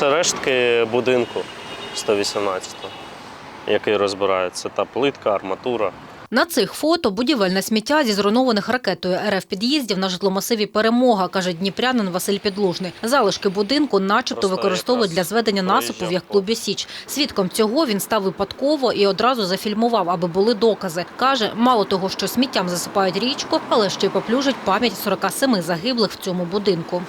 це рештки будинку 118-го, який розбирається. Та плитка, арматура. На цих фото будівельне сміття зі зруйнованих ракетою РФ під'їздів на житломасиві Перемога, каже дніпрянин Василь Підлужний. Залишки будинку, начебто, використовують для зведення насипу в як клубі Січ. Свідком цього він став випадково і одразу зафільмував, аби були докази. каже, мало того, що сміттям засипають річку, але ще й поплюжать пам'ять 47 загиблих в цьому будинку.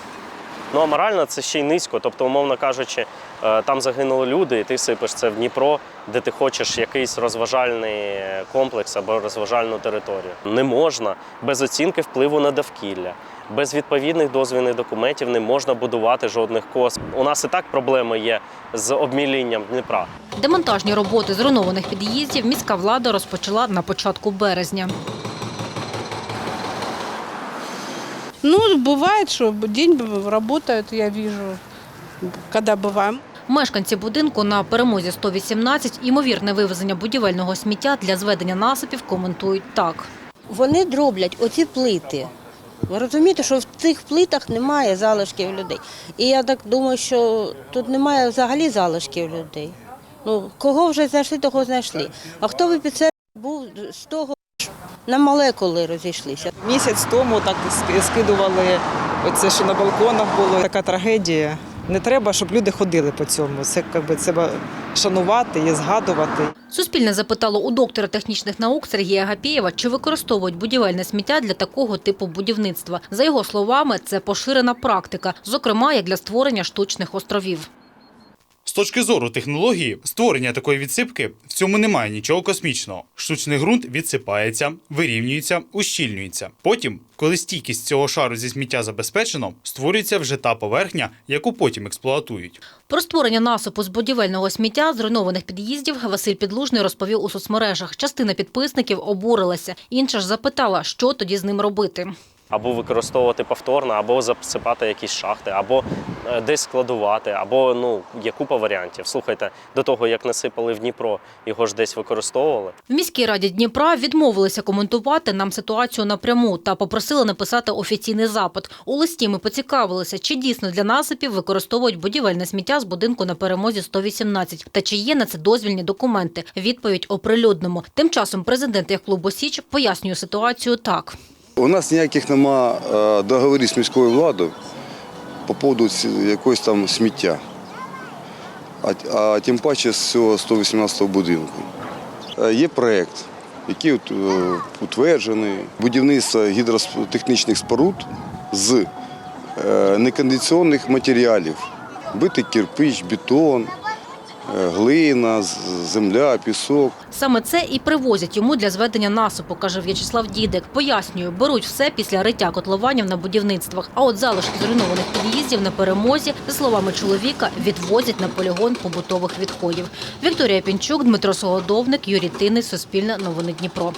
Ну а морально це ще й низько. Тобто, умовно кажучи, е, там загинули люди, і ти сипеш це в Дніпро, де ти хочеш якийсь розважальний комплекс або розважальну територію. Не можна без оцінки впливу на довкілля. Без відповідних дозвільних документів не можна будувати жодних кос. У нас і так проблеми є з обмілінням Дніпра. Демонтажні роботи зруйнованих під'їздів міська влада розпочала на початку березня. Ну, бывает, что день работают, я вижу, когда бываем. Мешканці будинку на перемозі 118 ймовірне вивезення будівельного сміття для зведення насипів коментують так. Вони дроблять оці плити. Ви розумієте, що в цих плитах немає залишків людей. І я так думаю, що тут немає взагалі залишків людей. Ну, кого вже знайшли, того знайшли. А хто в епіцентрі був з того на молекули розійшлися. Місяць тому так скидували оце, що на балконах було така трагедія. Не треба, щоб люди ходили по цьому. Це якби треба шанувати і згадувати. Суспільне запитало у доктора технічних наук Сергія Гапєєва, чи використовують будівельне сміття для такого типу будівництва. За його словами, це поширена практика, зокрема як для створення штучних островів. З точки зору технології, створення такої відсипки в цьому немає нічого космічного. Штучний ґрунт відсипається, вирівнюється, ущільнюється. Потім, коли стійкість цього шару зі сміття забезпечено, створюється вже та поверхня, яку потім експлуатують. Про створення насипу з будівельного сміття зруйнованих під'їздів Василь Підлужний розповів у соцмережах. Частина підписників обурилася, інша ж запитала, що тоді з ним робити. Або використовувати повторно, або засипати якісь шахти, або е, десь складувати, або ну є купа варіантів. Слухайте, до того як насипали в Дніпро, його ж десь використовували. В міській раді Дніпра відмовилися коментувати нам ситуацію напряму та попросили написати офіційний запит. У листі ми поцікавилися, чи дійсно для насипів використовують будівельне сміття з будинку на перемозі 118 та чи є на це дозвільні документи. Відповідь оприлюднимо. Тим часом президент як клубу Січ пояснює ситуацію так. У нас ніяких нема е, договорів з міською владою по поводу якогось там сміття, а, а тим паче з цього 118-го будинку. Е, Є проєкт, який е, утверджений будівництво гідротехнічних споруд з некондиційних матеріалів. Битий кирпич, бетон, глина, земля, пісок. Саме це і привозять йому для зведення насипу, каже В'ячеслав Дідик. Пояснює, беруть все після риття котлованів на будівництвах. А от залишки зруйнованих під'їздів на перемозі, за словами чоловіка, відвозять на полігон побутових відходів. Вікторія Пінчук, Дмитро Солодовник, Юрій Тини, Суспільне новини Дніпро.